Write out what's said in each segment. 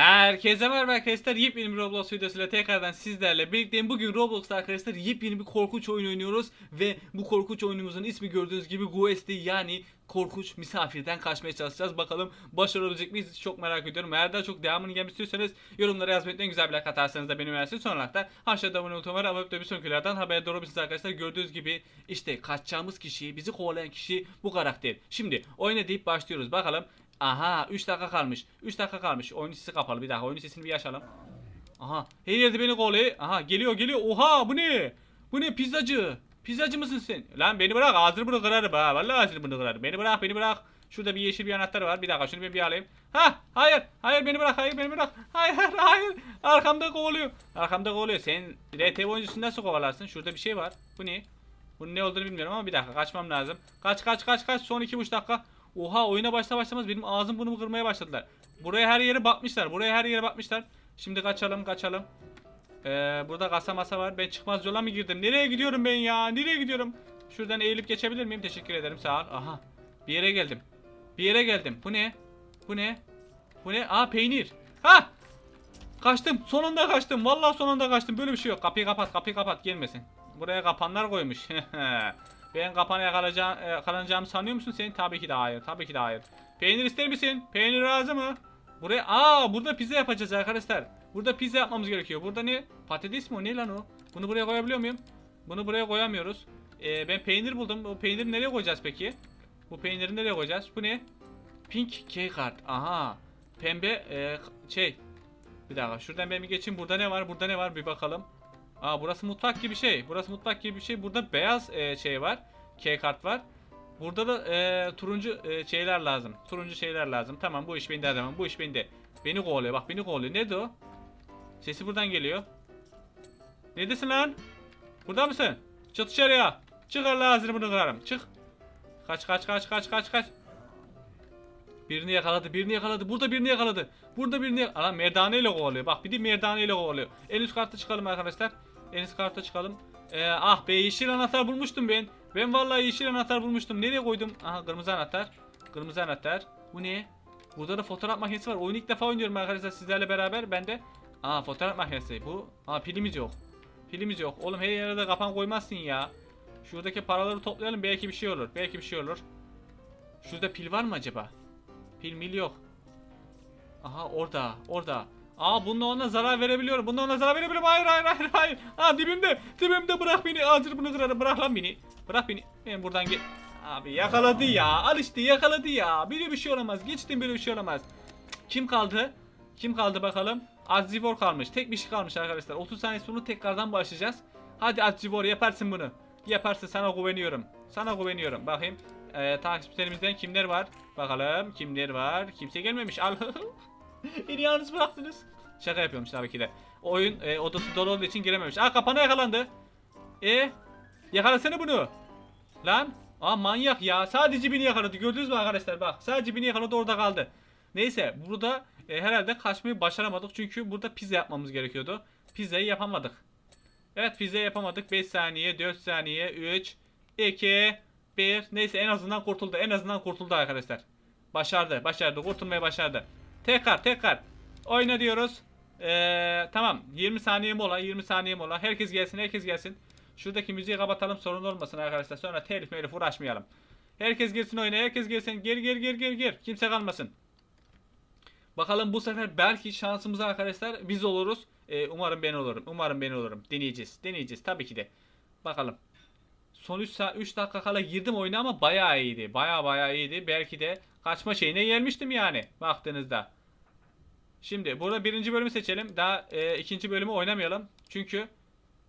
Herkese merhaba arkadaşlar. Yepyeni bir Roblox videosuyla tekrardan sizlerle birlikteyim. Bugün Roblox'ta arkadaşlar yepyeni bir korkunç oyun oynuyoruz. Ve bu korkunç oyunumuzun ismi gördüğünüz gibi Ghost yani korkunç misafirden kaçmaya çalışacağız. Bakalım başarabilecek miyiz? Çok merak ediyorum. Eğer daha çok devamını gelmek istiyorsanız yorumlara yazmayı unutmayın. Güzel bir like atarsanız da beni üniversite sonra olarak da aşağıda abone olmayı. Abone bir sonrakilerden haberdar olabilirsiniz arkadaşlar. Gördüğünüz gibi işte kaçacağımız kişi, bizi kovalayan kişi bu karakter. Şimdi oyuna deyip başlıyoruz. Bakalım Aha 3 dakika kalmış. 3 dakika kalmış. Oyun sesi kapalı. Bir dakika oyun sesini bir açalım. Aha her yerde beni kovalıyor. Aha geliyor geliyor. Oha bu ne? Bu ne pizzacı? Pizzacı mısın sen? Lan beni bırak ağzını bunu kırarım ha. Vallahi ağzını bunu kırarım. Beni bırak beni bırak. Şurada bir yeşil bir anahtar var. Bir dakika şunu ben bir alayım. Ha hayır hayır beni bırak hayır beni bırak. Hayır hayır arkamda kovalıyor. Arkamda kovalıyor. Sen RTV oyuncusu nasıl kovalarsın? Şurada bir şey var. Bu ne? Bunun ne olduğunu bilmiyorum ama bir dakika kaçmam lazım. Kaç kaç kaç kaç son iki buçuk dakika. Oha oyuna başla başlamaz benim ağzım burnumu kırmaya başladılar. Buraya her yere bakmışlar. Buraya her yere bakmışlar. Şimdi kaçalım kaçalım. Ee, burada kasa masa var. Ben çıkmaz yola mı girdim? Nereye gidiyorum ben ya? Nereye gidiyorum? Şuradan eğilip geçebilir miyim? Teşekkür ederim sağ ol. Aha. Bir yere geldim. Bir yere geldim. Bu ne? Bu ne? Bu ne? Aa peynir. Ha! Kaçtım. Sonunda kaçtım. Vallahi sonunda kaçtım. Böyle bir şey yok. Kapıyı kapat. Kapıyı kapat. Gelmesin. Buraya kapanlar koymuş. ben kapana yakalayacağım, e, yakalanacağımı sanıyor musun sen? Tabii ki de hayır. Tabii ki de hayır. Peynir ister misin? Peynir razı mı? Buraya aa burada pizza yapacağız arkadaşlar. Burada pizza yapmamız gerekiyor. Burada ne? Patates mi o? Ne lan o? Bunu buraya koyabiliyor muyum? Bunu buraya koyamıyoruz. Ee, ben peynir buldum. O peyniri nereye koyacağız peki? Bu peyniri nereye koyacağız? Bu ne? Pink key card. Aha. Pembe e, şey. Bir dakika şuradan ben bir geçeyim. Burada ne var? Burada ne var? Bir bakalım. Aa burası mutfak gibi şey. Burası mutfak gibi bir şey. Burada beyaz e, şey var. Key kart var. Burada da e, turuncu e, şeyler lazım. Turuncu şeyler lazım. Tamam bu iş bende adamım. Bu iş bende. Beni kovalıyor. Bak beni kovalıyor. Nerede o? Sesi buradan geliyor. Neredesin lan? Burada mısın? Çık dışarıya. Çık Allah ağzını bunu kırarım. Çık. Kaç kaç kaç kaç kaç kaç. Birini yakaladı, birini yakaladı. Burada birini yakaladı. Burada birini yakaladı. Lan merdane ile kovalıyor. Bak bir de merdane ile kovalıyor. En üst kartta çıkalım arkadaşlar. En üst kartta çıkalım. Ee, ah be yeşil anahtar bulmuştum ben. Ben vallahi yeşil anahtar bulmuştum. Nereye koydum? Aha kırmızı anahtar. Kırmızı anahtar. Bu ne? Burada da fotoğraf makinesi var. Oyunu ilk defa oynuyorum arkadaşlar sizlerle beraber. Ben de Aa fotoğraf makinesi. Bu. Aa pilimiz yok. Pilimiz yok. Oğlum her yere de kapan koymazsın ya. Şuradaki paraları toplayalım. Belki bir şey olur. Belki bir şey olur. Şurada pil var mı acaba? Pil mil yok. Aha orada. Orada. Aa bununla ona zarar verebiliyorum. Bununla ona zarar verebiliyorum. Hayır hayır hayır hayır. Aa dibimde. Dibimde bırak beni. Ağzını bunu kırarım. Bırak lan beni. Bırak beni. Ben buradan gel. Abi yakaladı ya. Al işte yakaladı ya. Böyle bir şey olamaz. Geçtim böyle bir şey olamaz. Kim kaldı? Kim kaldı bakalım? Azivor kalmış. Tek bir şey kalmış arkadaşlar. 30 saniye sonra tekrardan başlayacağız. Hadi Azivor yaparsın bunu. Yaparsın sana güveniyorum. Sana güveniyorum. Bakayım. Ee, takipçilerimizden kimler var? Bakalım kimler var? Kimse gelmemiş. Al. Beni yalnız bıraktınız. Şaka yapıyormuş tabii ki de. Oyun e, odası dolu olduğu için girememiş. Aa kapana yakalandı. E yakalasana bunu. Lan. Aa manyak ya. Sadece beni yakaladı. Gördünüz mü arkadaşlar? Bak sadece beni yakaladı orada kaldı. Neyse burada e, herhalde kaçmayı başaramadık. Çünkü burada pizza yapmamız gerekiyordu. Pizzayı yapamadık. Evet pizza yapamadık. 5 saniye, 4 saniye, 3, 2, 1. Neyse en azından kurtuldu. En azından kurtuldu arkadaşlar. Başardı. Başardı. Kurtulmayı başardı. Tekrar tekrar. Oyna diyoruz. Ee, tamam. 20 saniye mola. 20 saniye mola. Herkes gelsin. Herkes gelsin. Şuradaki müziği kapatalım. Sorun olmasın arkadaşlar. Sonra telif melif uğraşmayalım. Herkes girsin oyuna. Herkes gelsin. Gir gir gir gir gir. Kimse kalmasın. Bakalım bu sefer belki şansımız arkadaşlar biz oluruz. Ee, umarım ben olurum. Umarım ben olurum. Deneyeceğiz. Deneyeceğiz tabii ki de. Bakalım. Son 3 saat 3 dakika kala girdim oyuna ama bayağı iyiydi. Bayağı bayağı iyiydi. Belki de kaçma şeyine gelmiştim yani baktığınızda. Şimdi burada birinci bölümü seçelim. Daha e, ikinci bölümü oynamayalım. Çünkü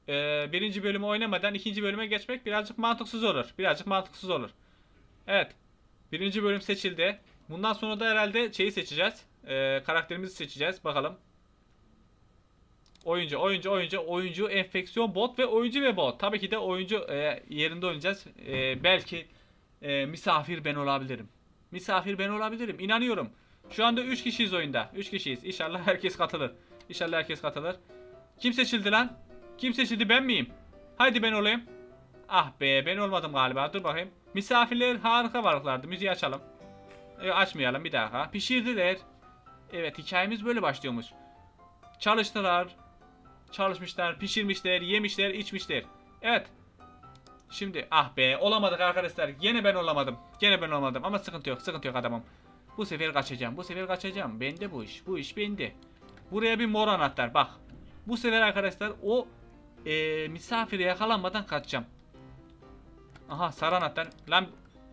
e, birinci bölümü oynamadan ikinci bölüme geçmek birazcık mantıksız olur. Birazcık mantıksız olur. Evet. Birinci bölüm seçildi. Bundan sonra da herhalde şeyi seçeceğiz. E, karakterimizi seçeceğiz. Bakalım. Oyuncu, oyuncu, oyuncu, oyuncu, enfeksiyon bot ve oyuncu ve bot. Tabii ki de oyuncu e, yerinde oynayacağız. E, belki e, misafir ben olabilirim. Misafir ben olabilirim. İnanıyorum. Şu anda 3 kişiyiz oyunda. 3 kişiyiz. İnşallah herkes katılır. İnşallah herkes katılır. Kim seçildi lan? Kim seçildi ben miyim? Haydi ben olayım. Ah be ben olmadım galiba. Dur bakayım. Misafirler harika varlıklardı. Müziği açalım. E, açmayalım bir dakika. Pişirdiler. Evet hikayemiz böyle başlıyormuş. Çalıştılar. Çalışmışlar, pişirmişler, yemişler, içmişler. Evet. Şimdi ah be olamadık arkadaşlar. Gene ben olamadım. Gene ben olamadım ama sıkıntı yok. Sıkıntı yok adamım. Bu sefer kaçacağım. Bu sefer kaçacağım. Bende bu iş. Bu iş bende. Buraya bir mor anahtar bak. Bu sefer arkadaşlar o eee misafire yakalanmadan kaçacağım. Aha sarı anahtar. Lan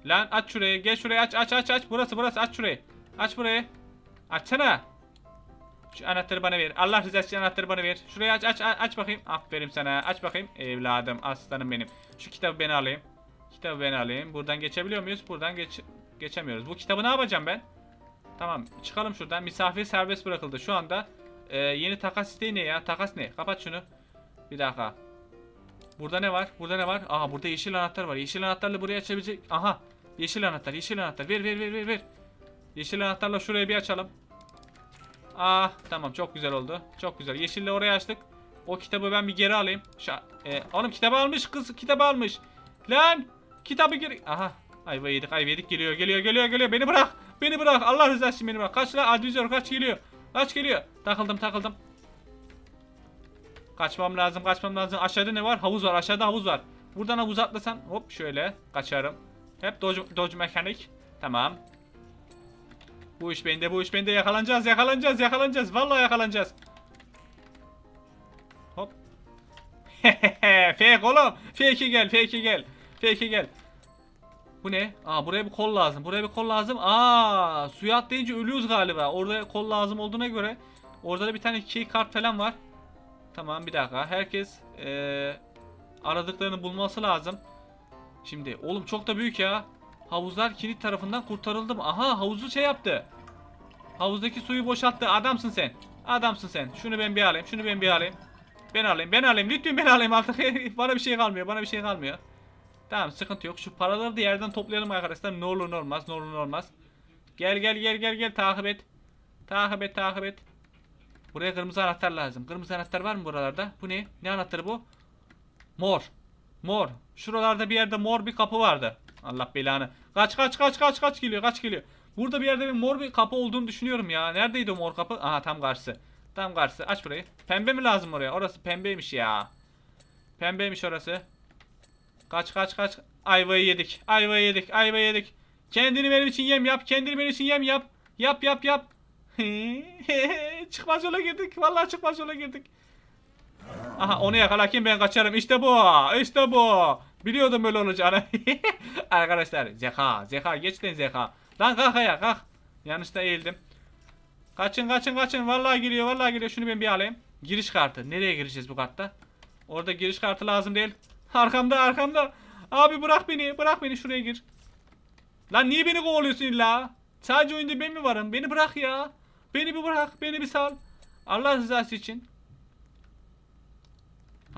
lan aç şurayı. Gel şurayı aç aç aç aç. Burası burası aç şurayı. Aç burayı. Açsana. Şu anahtarı bana ver. Allah rızası için anahtarı bana ver. Şurayı aç aç aç bakayım. Aferin sana. Aç bakayım. Evladım aslanım benim. Şu kitabı ben alayım. Kitabı ben alayım. Buradan geçebiliyor muyuz? Buradan geç geçemiyoruz. Bu kitabı ne yapacağım ben? Tamam çıkalım şuradan. Misafir serbest bırakıldı. Şu anda e, yeni takas isteği ne ya? Takas ne? Kapat şunu. Bir dakika. Burada ne var? Burada ne var? Aha burada yeşil anahtar var. Yeşil anahtarla burayı açabilecek. Aha. Yeşil anahtar. Yeşil anahtar. Ver ver ver ver ver. Yeşil anahtarla şurayı bir açalım. Ah tamam çok güzel oldu. Çok güzel. Yeşille oraya açtık. O kitabı ben bir geri alayım. Şa e, oğlum kitabı almış kız kitabı almış. Lan kitabı geri. Aha ayva yedik ayva yedik geliyor geliyor geliyor geliyor. Beni bırak. Beni bırak. Allah rızası için beni bırak. Kaç la advizör kaç geliyor. Kaç geliyor. Takıldım takıldım. Kaçmam lazım kaçmam lazım. Aşağıda ne var? Havuz var aşağıda havuz var. Buradan havuz atlasan hop şöyle kaçarım. Hep dodge, dodge mekanik. Tamam. Bu iş bende, bu iş bende. Yakalanacağız, yakalanacağız, yakalanacağız. Vallahi yakalanacağız. Hop. fake oğlum. Fake'e gel, fake'e gel. Fake'e gel. Bu ne? Aa buraya bir kol lazım. Buraya bir kol lazım. Aa suya atlayınca ölüyoruz galiba. Orada kol lazım olduğuna göre. Orada da bir tane key kart falan var. Tamam bir dakika. Herkes eee, aradıklarını bulması lazım. Şimdi oğlum çok da büyük ya. Havuzlar kilit tarafından kurtarıldı mı? Aha havuzu şey yaptı. Havuzdaki suyu boşalttı. Adamsın sen. Adamsın sen. Şunu ben bir alayım. Şunu ben bir alayım. Ben alayım. Ben alayım. Lütfen ben alayım artık. bana bir şey kalmıyor. Bana bir şey kalmıyor. Tamam sıkıntı yok. Şu paraları da yerden toplayalım arkadaşlar. Ne olur ne olmaz. Ne olur ne olmaz. Gel gel gel gel gel. Takip et. Takip et takip et. Buraya kırmızı anahtar lazım. Kırmızı anahtar var mı buralarda? Bu ne? Ne anahtarı bu? Mor. Mor. Şuralarda bir yerde mor bir kapı vardı. Allah belanı. Kaç kaç kaç kaç kaç geliyor kaç geliyor. Burada bir yerde bir mor bir kapı olduğunu düşünüyorum ya. Neredeydi o mor kapı? Aha tam karşısı. Tam karşısı. Aç burayı. Pembe mi lazım oraya? Orası pembeymiş ya. Pembeymiş orası. Kaç kaç kaç. Ayvayı yedik. Ayvayı yedik. Ayvayı yedik. Kendini benim için yem yap. Kendini benim için yem yap. Yap yap yap. çıkmaz yola girdik. Vallahi çıkmaz yola girdik. Aha onu yakalarken ben kaçarım. İşte bu. İşte bu. Biliyordum böyle olacağını. Arkadaşlar zeka. Zeka. Geçten zeka. Lan kalk ayağa kalk. Yanlışta eğildim. Kaçın kaçın kaçın. Vallahi geliyor vallahi geliyor. Şunu ben bir alayım. Giriş kartı. Nereye gireceğiz bu kartta? Orada giriş kartı lazım değil. Arkamda arkamda. Abi bırak beni. Bırak beni şuraya gir. Lan niye beni kovalıyorsun illa? Sadece oyunda ben mi varım? Beni bırak ya. Beni bir bırak. Beni bir sal. Allah rızası için.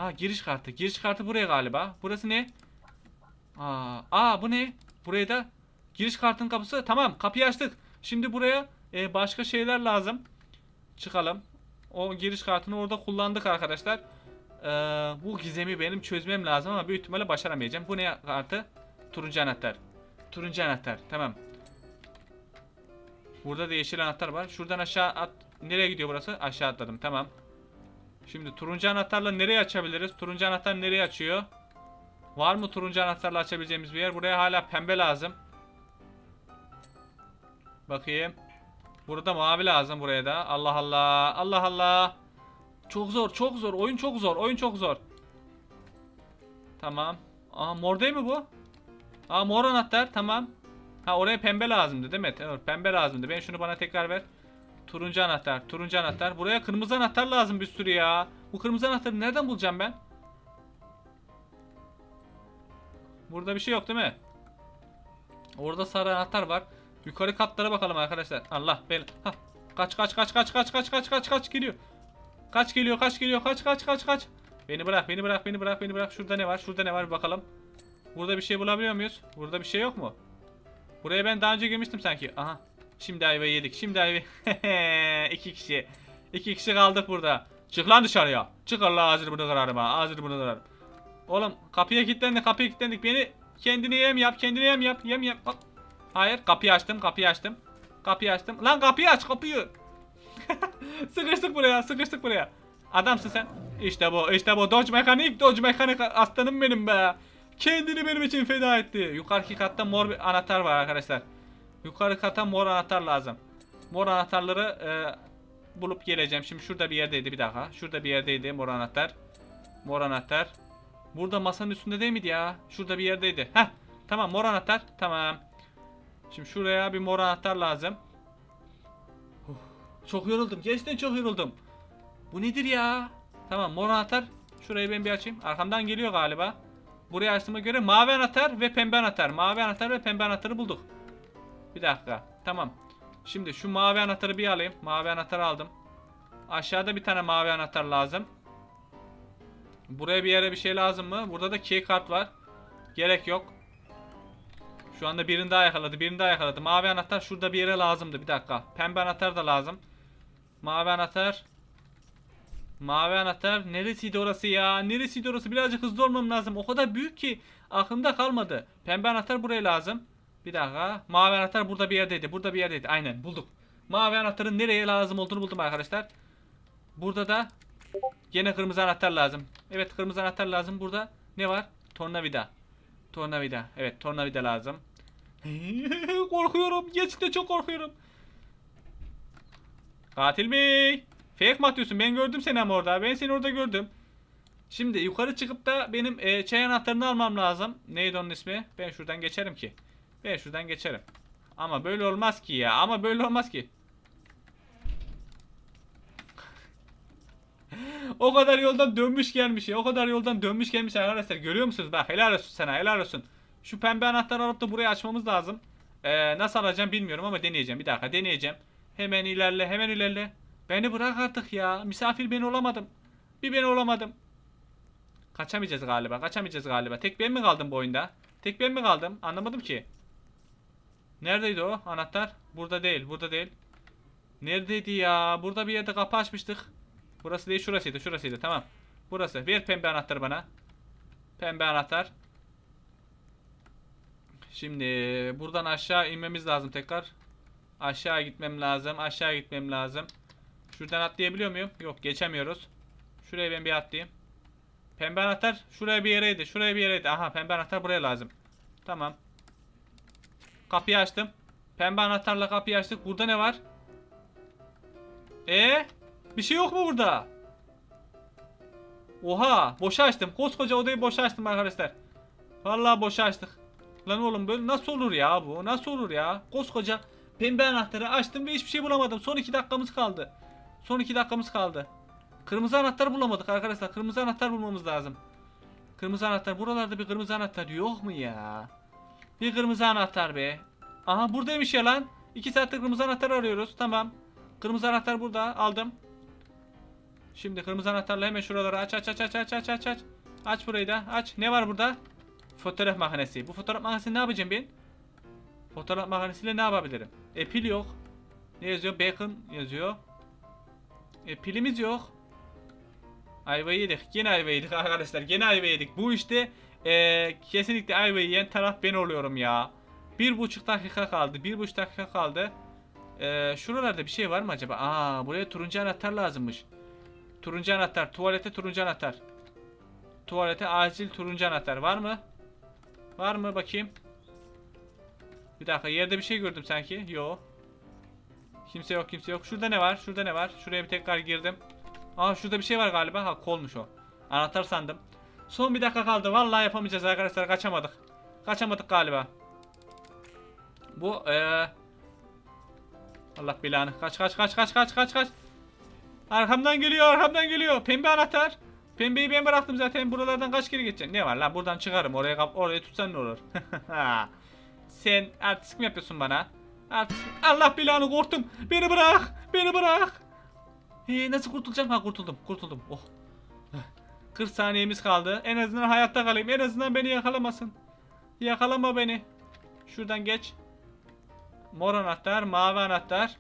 Ha giriş kartı. Giriş kartı buraya galiba. Burası ne? Aa, aa bu ne? Buraya da giriş kartın kapısı. Tamam kapıyı açtık. Şimdi buraya e, başka şeyler lazım. Çıkalım. O giriş kartını orada kullandık arkadaşlar. Ee, bu gizemi benim çözmem lazım ama büyük ihtimalle başaramayacağım. Bu ne kartı? Turuncu anahtar. Turuncu anahtar. Tamam. Burada da yeşil anahtar var. Şuradan aşağı at. Nereye gidiyor burası? Aşağı atladım. Tamam. Şimdi turuncu anahtarla nereye açabiliriz? Turuncu anahtar nereye açıyor? Var mı turuncu anahtarla açabileceğimiz bir yer? Buraya hala pembe lazım. Bakayım. Burada mavi lazım buraya da. Allah Allah. Allah Allah. Çok zor, çok zor. Oyun çok zor. Oyun çok zor. Tamam. Aa mor değil mi bu? Aa mor anahtar. Tamam. Ha oraya pembe lazımdı değil mi? Pembe lazımdı. Ben şunu bana tekrar ver. Turuncu anahtar, turuncu anahtar. Buraya kırmızı anahtar lazım bir sürü ya. Bu kırmızı anahtarı nereden bulacağım ben? Burada bir şey yok değil mi? Orada sarı anahtar var. Yukarı katlara bakalım arkadaşlar. Allah bel. Ha. Kaç kaç kaç kaç kaç kaç kaç kaç kaç geliyor. Kaç geliyor kaç geliyor kaç kaç kaç kaç. Beni bırak beni bırak beni bırak beni bırak. Şurada ne var şurada ne var bir bakalım. Burada bir şey bulabiliyor muyuz? Burada bir şey yok mu? Buraya ben daha önce girmiştim sanki. Aha. Şimdi ayvayı yedik. Şimdi ayvayı. İki kişi. İki kişi kaldık burada. Çık lan dışarıya. Çık Allah ağzını bunu kırarım ha. Ağzını bunu kırarım. Oğlum kapıya kilitlendik kapıya kilitlendik. Beni kendini yem yap. Kendini yem yap. Yem yap. Hop. Hayır kapıyı açtım kapıyı açtım. Kapıyı açtım. Lan kapıyı aç kapıyı. sıkıştık buraya sıkıştık buraya. Adamsın sen. İşte bu işte bu Dodge mekanik Dodge mekanik aslanım benim be. Kendini benim için feda etti. Yukarıki katta mor bir anahtar var arkadaşlar. Yukarı kata mor anahtar lazım. Mor anahtarları e, bulup geleceğim. Şimdi şurada bir yerdeydi bir dakika. Şurada bir yerdeydi mor anahtar. Mor anahtar. Burada masanın üstünde değil miydi ya? Şurada bir yerdeydi. Heh. Tamam mor anahtar. Tamam. Şimdi şuraya bir mor anahtar lazım. Çok yoruldum. Gerçekten çok yoruldum. Bu nedir ya? Tamam mor anahtar. Şurayı ben bir açayım. Arkamdan geliyor galiba. Buraya açtığıma göre mavi anahtar ve pembe anahtar. Mavi anahtar ve pembe anahtarı bulduk. Bir dakika. Tamam. Şimdi şu mavi anahtarı bir alayım. Mavi anahtarı aldım. Aşağıda bir tane mavi anahtar lazım. Buraya bir yere bir şey lazım mı? Burada da key kart var. Gerek yok. Şu anda birini daha yakaladı. Birini daha yakaladı. Mavi anahtar şurada bir yere lazımdı. Bir dakika. Pembe anahtar da lazım. Mavi anahtar. Mavi anahtar. Neresiydi orası ya? Neresiydi orası? Birazcık hızlı olmam lazım. O kadar büyük ki aklımda kalmadı. Pembe anahtar buraya lazım. Bir dakika. Mavi anahtar burada bir yerdeydi. Burada bir yerdeydi. Aynen bulduk. Mavi anahtarın nereye lazım olduğunu buldum arkadaşlar. Burada da gene kırmızı anahtar lazım. Evet kırmızı anahtar lazım. Burada ne var? Tornavida. Tornavida. Evet tornavida lazım. korkuyorum. Gerçekten çok korkuyorum. Katil bey. Fake mi atıyorsun? Ben gördüm seni ama orada. Ben seni orada gördüm. Şimdi yukarı çıkıp da benim e, çay anahtarını almam lazım. Neydi onun ismi? Ben şuradan geçerim ki. Ben şuradan geçerim. Ama böyle olmaz ki ya. Ama böyle olmaz ki. o kadar yoldan dönmüş gelmiş ya. O kadar yoldan dönmüş gelmiş arkadaşlar. Görüyor musunuz? Bak helal olsun sana helal olsun. Şu pembe anahtarı alıp da burayı açmamız lazım. Ee, nasıl alacağım bilmiyorum ama deneyeceğim. Bir dakika deneyeceğim. Hemen ilerle hemen ilerle. Beni bırak artık ya. Misafir ben olamadım. Bir ben olamadım. Kaçamayacağız galiba. Kaçamayacağız galiba. Tek ben mi kaldım bu oyunda? Tek ben mi kaldım? Anlamadım ki. Neredeydi o anahtar? Burada değil. Burada değil. Neredeydi ya? Burada bir yerde kapı açmıştık. Burası değil şurasıydı. Şurasıydı. Tamam. Burası. Ver pembe anahtarı bana. Pembe anahtar. Şimdi buradan aşağı inmemiz lazım tekrar. Aşağı gitmem lazım. Aşağı gitmem lazım. Şuradan atlayabiliyor muyum? Yok geçemiyoruz. Şuraya ben bir atlayayım. Pembe anahtar şuraya bir yereydi. Şuraya bir yereydi. Aha pembe anahtar buraya lazım. Tamam. Kapıyı açtım. Pembe anahtarla kapıyı açtık. Burada ne var? E bir şey yok mu burada? Oha boşa açtım. Koskoca odayı boşa açtım arkadaşlar. Vallahi boşa açtık. Lan oğlum böyle nasıl olur ya bu? Nasıl olur ya? Koskoca pembe anahtarı açtım ve hiçbir şey bulamadım. Son iki dakikamız kaldı. Son iki dakikamız kaldı. Kırmızı anahtar bulamadık arkadaşlar. Kırmızı anahtar bulmamız lazım. Kırmızı anahtar. Buralarda bir kırmızı anahtar yok mu ya? Bir kırmızı anahtar be. Aha buradaymış ya lan. İki saattir kırmızı anahtar arıyoruz. Tamam. Kırmızı anahtar burada. Aldım. Şimdi kırmızı anahtarla hemen şuraları aç aç aç aç aç aç aç aç. Aç burayı da aç. Ne var burada? Fotoğraf makinesi. Bu fotoğraf makinesini ne yapacağım ben? Fotoğraf makinesiyle ne yapabilirim? E pil yok. Ne yazıyor? Bacon yazıyor. E pilimiz yok. Ayvayı yedik. Yine ayvayı yedik arkadaşlar. Yine ayvayı yedik. Bu işte e, kesinlikle ayvayı yiyen taraf ben oluyorum ya. Bir buçuk dakika kaldı. Bir buçuk dakika kaldı. E, şuralarda bir şey var mı acaba? Aa buraya turuncu anahtar lazımmış. Turuncu anahtar. Tuvalete turuncu anahtar. Tuvalete acil turuncu anahtar. Var mı? Var mı bakayım? Bir dakika yerde bir şey gördüm sanki. Yo. Kimse yok kimse yok. Şurada ne var? Şurada ne var? Şuraya bir tekrar girdim. Aa şurada bir şey var galiba. Ha kolmuş o. Anahtar sandım. Son bir dakika kaldı. Vallahi yapamayacağız arkadaşlar. Kaçamadık. Kaçamadık galiba. Bu eee Allah belanı. Kaç kaç kaç kaç kaç kaç kaç. Arkamdan geliyor arkamdan geliyor. Pembe anahtar. Pembeyi ben bıraktım zaten. Buralardan kaç kere geçeceksin? Ne var lan buradan çıkarım. Oraya oraya tutsan ne olur? Sen artistik mi yapıyorsun bana? Artistik. Allah belanı korktum. Beni bırak. Beni bırak. Ee, nasıl kurtulacağım? Ha kurtuldum. Kurtuldum. Oh. 40 saniyemiz kaldı. En azından hayatta kalayım. En azından beni yakalamasın. Yakalama beni. Şuradan geç. Mor anahtar, mavi anahtar.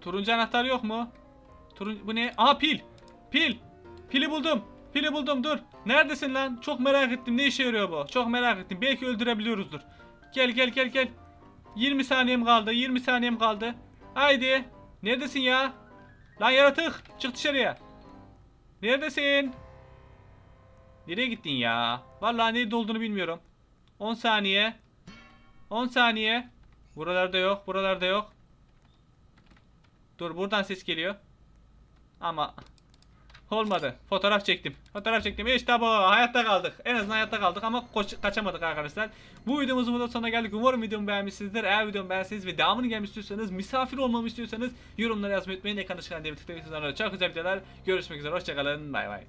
Turuncu anahtar yok mu? Turun bu ne? Aha pil. Pil. Pili buldum. Pili buldum dur. Neredesin lan? Çok merak ettim. Ne işe yarıyor bu? Çok merak ettim. Belki öldürebiliyoruzdur. Gel gel gel gel. 20 saniyem kaldı. 20 saniyem kaldı. Haydi. Neredesin ya? Lan yaratık. Çık dışarıya. Neredesin? Nereye gittin ya? Vallahi nerede olduğunu bilmiyorum. 10 saniye. 10 saniye. Buralarda yok. Buralarda yok. Dur buradan ses geliyor. Ama olmadı. Fotoğraf çektim. Fotoğraf çektim. İşte bu. Hayatta kaldık. En azından hayatta kaldık ama kaçamadık arkadaşlar. Bu videomuzun burada sonuna geldik. Umarım videomu beğenmişsinizdir. Eğer videomu beğenseniz ve devamını gelmek istiyorsanız, misafir olmamı istiyorsanız yorumlara yazmayı unutmayın. Ekranda çıkan diye tıklayın. Çok güzel videolar. Görüşmek üzere. Hoşçakalın. Bay bay.